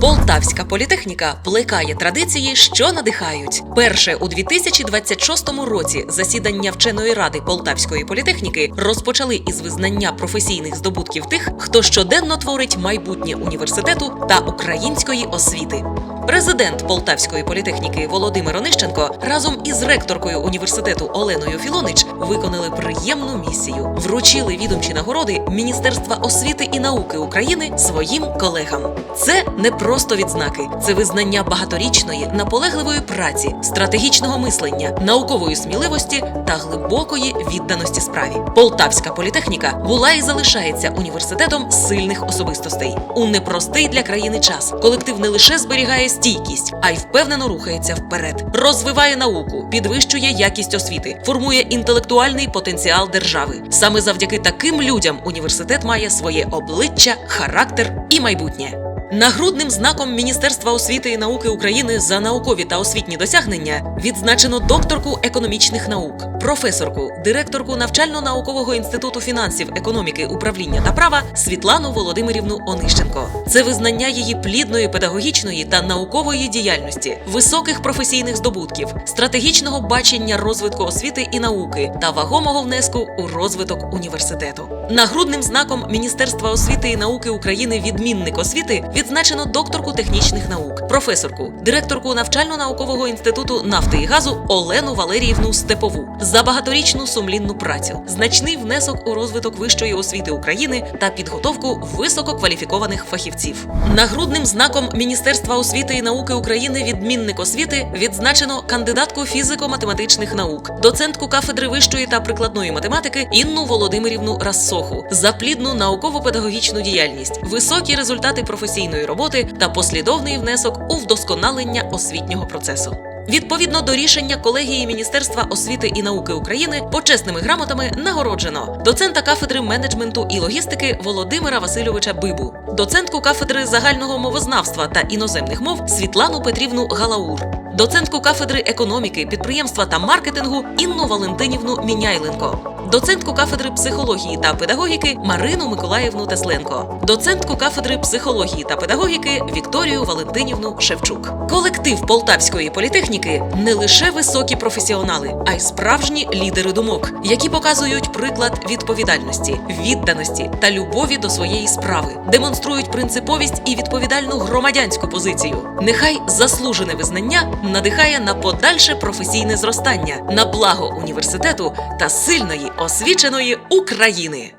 Полтавська політехніка плекає традиції, що надихають. Перше у 2026 році засідання вченої ради Полтавської політехніки розпочали із визнання професійних здобутків тих, хто щоденно творить майбутнє університету та української освіти. Президент Полтавської політехніки Володимир Онищенко разом із ректоркою університету Оленою Філонич виконали приємну місію. Вручили відомчі нагороди Міністерства освіти і науки України своїм колегам. Це не просто відзнаки, це визнання багаторічної, наполегливої праці, стратегічного мислення, наукової сміливості та глибокої відданості справі. Полтавська політехніка була і залишається університетом сильних особистостей у непростий для країни час. Колектив не лише зберігає стійкість, а й впевнено рухається вперед, розвиває науку, підвищує якість освіти, формує інтелектуальний потенціал держави. Саме завдяки таким людям університет має своє обличчя, характер і майбутнє. Нагрудним знаком Міністерства освіти і науки України за наукові та освітні досягнення відзначено докторку економічних наук, професорку, директорку навчально-наукового інституту фінансів, економіки, управління та права Світлану Володимирівну Онищенко. Це визнання її плідної педагогічної та наукової діяльності, високих професійних здобутків, стратегічного бачення розвитку освіти і науки та вагомого внеску у розвиток університету. Нагрудним знаком Міністерства освіти і науки України відмінник освіти відзначено докторку технічних наук, професорку, директорку навчально-наукового інституту нафти і газу Олену Валеріївну Степову за багаторічну сумлінну працю, значний внесок у розвиток вищої освіти України та підготовку висококваліфікованих фахівців. Нагрудним знаком Міністерства освіти і науки України відмінник освіти відзначено кандидатку фізико-математичних наук, доцентку кафедри вищої та прикладної математики Інну Володимирівну Рассоху за плідну науково-педагогічну діяльність, високі результати професійної роботи та послідовний внесок у вдосконалення освітнього процесу. Відповідно до рішення колегії Міністерства освіти і науки України почесними грамотами нагороджено доцента кафедри менеджменту і логістики Володимира Васильовича Бибу, доцентку кафедри загального мовознавства та іноземних мов Світлану Петрівну Галаур, доцентку кафедри економіки, підприємства та маркетингу Інну Валентинівну Міняйленко, доцентку кафедри психології та педагогіки Марину Миколаївну Тесленко, доцентку кафедри психології та педагогіки Вікторію Валентинівну Шевчук. Колектив Полтавської політехніки не лише високі професіонали, а й справжні лідери думок, які показують приклад відповідальності, відданості та любові до своєї справи, демонструють принциповість і відповідальну громадянську позицію. Нехай заслужене визнання надихає на подальше професійне зростання, на благо університету та сильної освіченої України.